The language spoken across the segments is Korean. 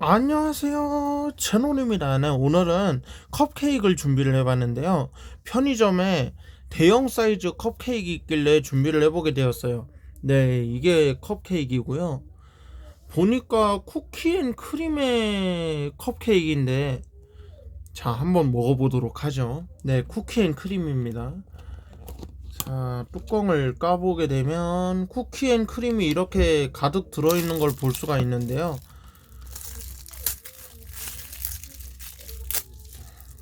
안녕하세요. 제노입니다. 네, 오늘은 컵케이크를 준비를 해봤는데요. 편의점에 대형 사이즈 컵케이크 있길래 준비를 해보게 되었어요. 네, 이게 컵케이크이고요. 보니까 쿠키 앤 크림의 컵케이크인데, 자, 한번 먹어보도록 하죠. 네, 쿠키 앤 크림입니다. 자, 뚜껑을 까보게 되면 쿠키 앤 크림이 이렇게 가득 들어있는 걸 볼 수가 있는데요.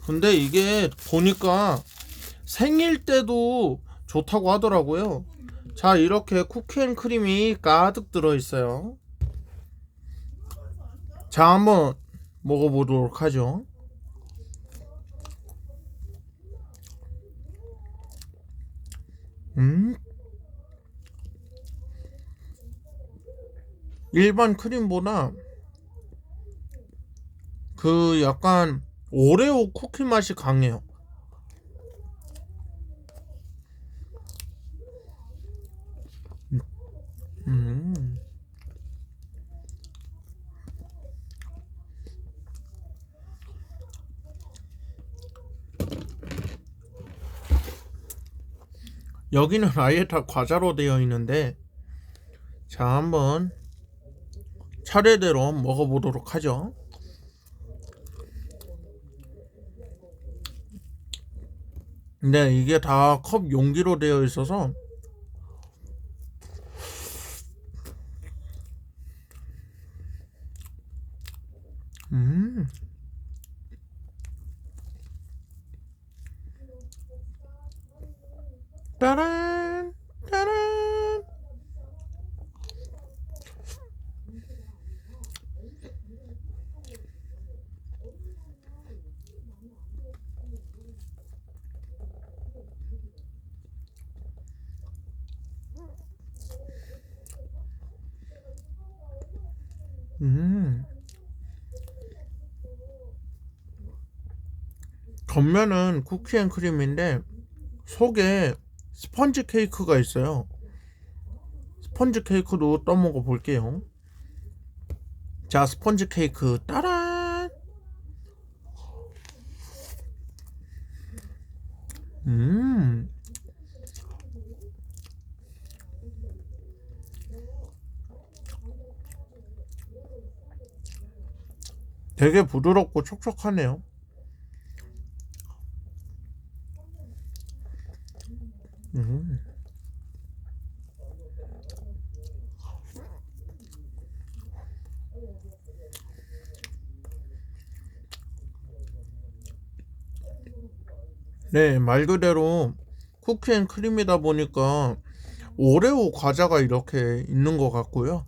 근데 이게 보니까 생일 때도 좋다고 하더라고요. 자, 이렇게 쿠키앤크림이 가득 들어있어요. 자, 한번 먹어보도록 하죠. 음, 일반 크림보다 그 약간 오레오 쿠키 맛이 강해요. 음. 여기는 아예 다 과자로 되어 있는데 자 한번 차례대로 먹어보도록 하죠. 네, 이게 다 컵 용기로 되어 있어서 음. 따란 음. 겉면은 쿠키앤크림인데 속에 스펀지 케이크가 있어요. 스펀지 케이크도 떠먹어 볼게요. 자, 스펀지 케이크 따란. 음. 되게 부드럽고 촉촉하네요. 음. 네, 말 그대로 쿠키앤크림이다 보니까 오레오 과자가 이렇게 있는 것 같고요.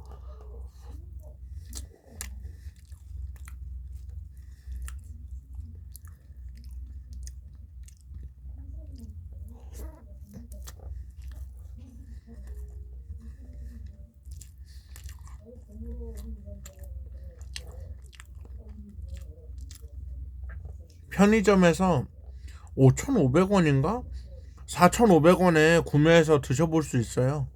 편의점에서 5,500원인가? 4,500원에 구매해서 드셔볼 수 있어요.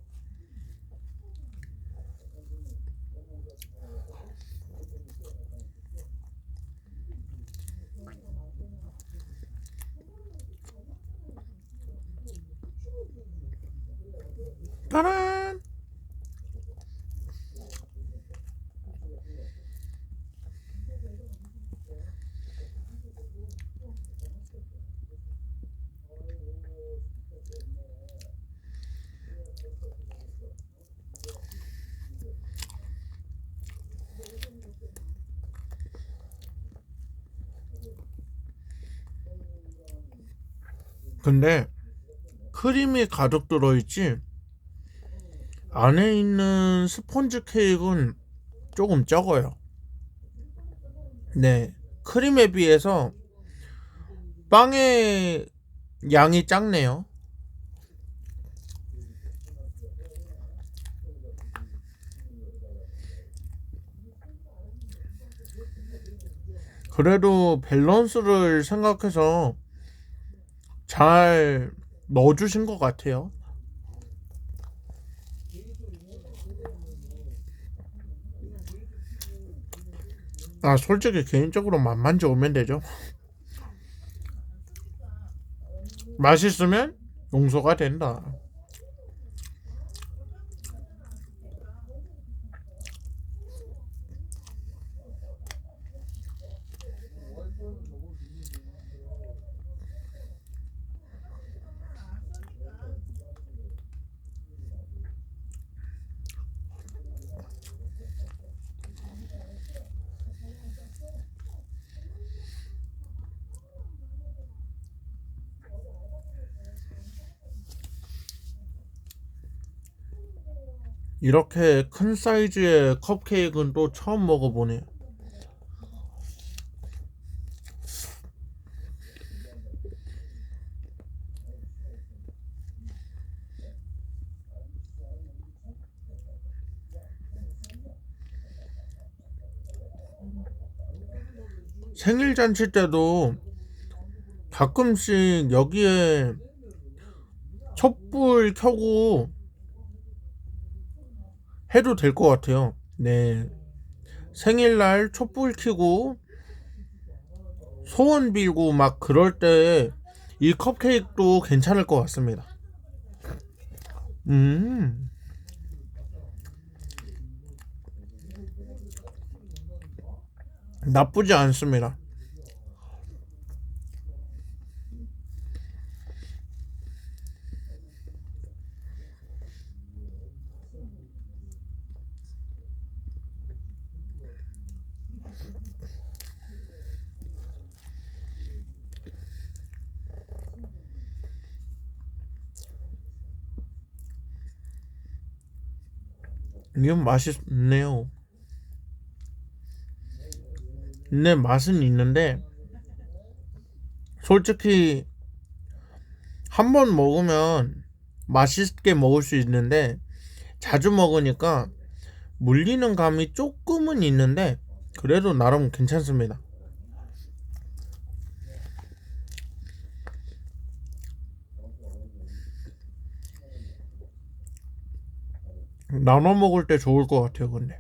따란! 근데 크림이 가득 들어있지 안에 있는 스펀지 케이크는 조금 적어요. 네, 크림에 비해서 빵의 양이 작네요. 그래도 밸런스를 생각해서 잘 넣어주신 것 같아요. 아 솔직히 개인적으로 맛만 좋으면 되죠. 맛있으면 용서가 된다. 이렇게 큰 사이즈의 컵케이크는 또 처음 먹어보네. 생일 잔치 때도 가끔씩 여기에 촛불 켜고 해도 될 것 같아요. 네. 생일날 촛불 켜고 소원 빌고 막 그럴 때 이 컵케이크도 괜찮을 것 같습니다. 음. 나쁘지 않습니다. 이건 맛있네요. 네, 맛은 있는데, 솔직히, 한 번 먹으면 맛있게 먹을 수 있는데, 자주 먹으니까 물리는 감이 조금은 있는데, 그래도 나름 괜찮습니다. 나눠 먹을 때 좋을 것 같아요, 근데.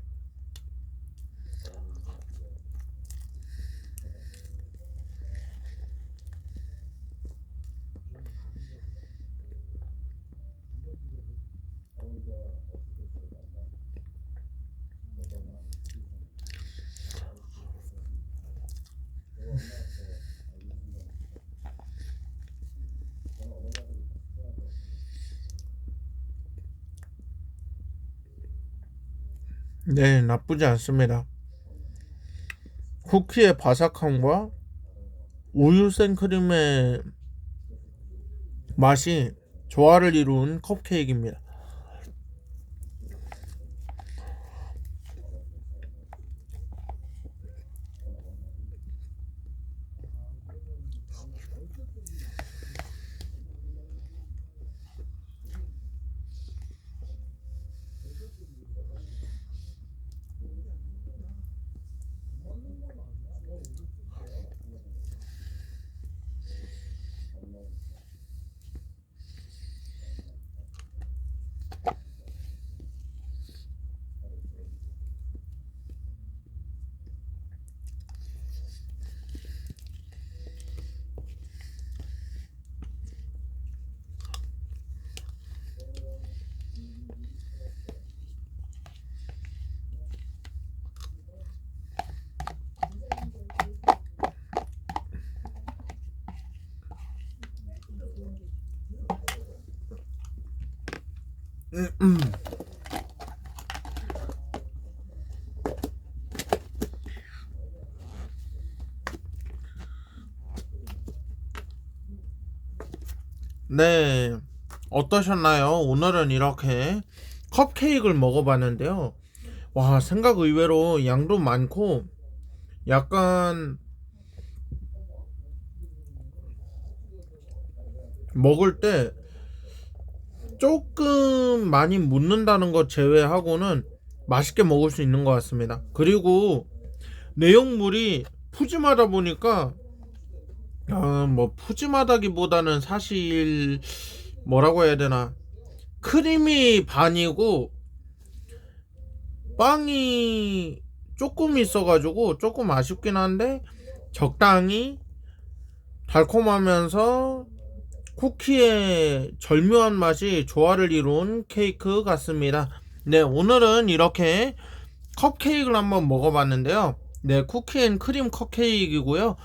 네, 나쁘지 않습니다. 쿠키의 바삭함과 우유 생크림의 맛이 조화를 이룬 컵케이크입니다. 네, 어떠셨나요? 오늘은 이렇게 컵케이크를 먹어봤는데요. 와, 생각 의외로 양도 많고, 약간 먹을 때 조금 많이 묻는다는 것 제외하고는 맛있게 먹을 수 있는 것 같습니다. 그리고 내용물이 푸짐하다 보니까 아, 뭐 푸짐하다기보다는 사실 뭐라고 해야 되나 크림이 반이고 빵이 조금 있어가지고 조금 아쉽긴 한데 적당히 달콤하면서 쿠키의 절묘한 맛이 조화를 이룬 케이크 같습니다. 네, 오늘은 이렇게 컵케이크를 한번 먹어봤는데요. 네, 쿠키앤 크림 컵케이크이고요.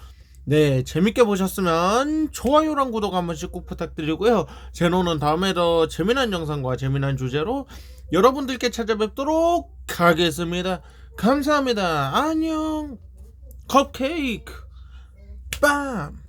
네, 재밌게 보셨으면 좋아요랑 구독 한 번씩 꼭 부탁드리고요. 제노는 다음에 더 재미난 영상과 재미난 주제로 여러분들께 찾아뵙도록 하겠습니다. 감사합니다. 안녕. 컵케이크. 빰.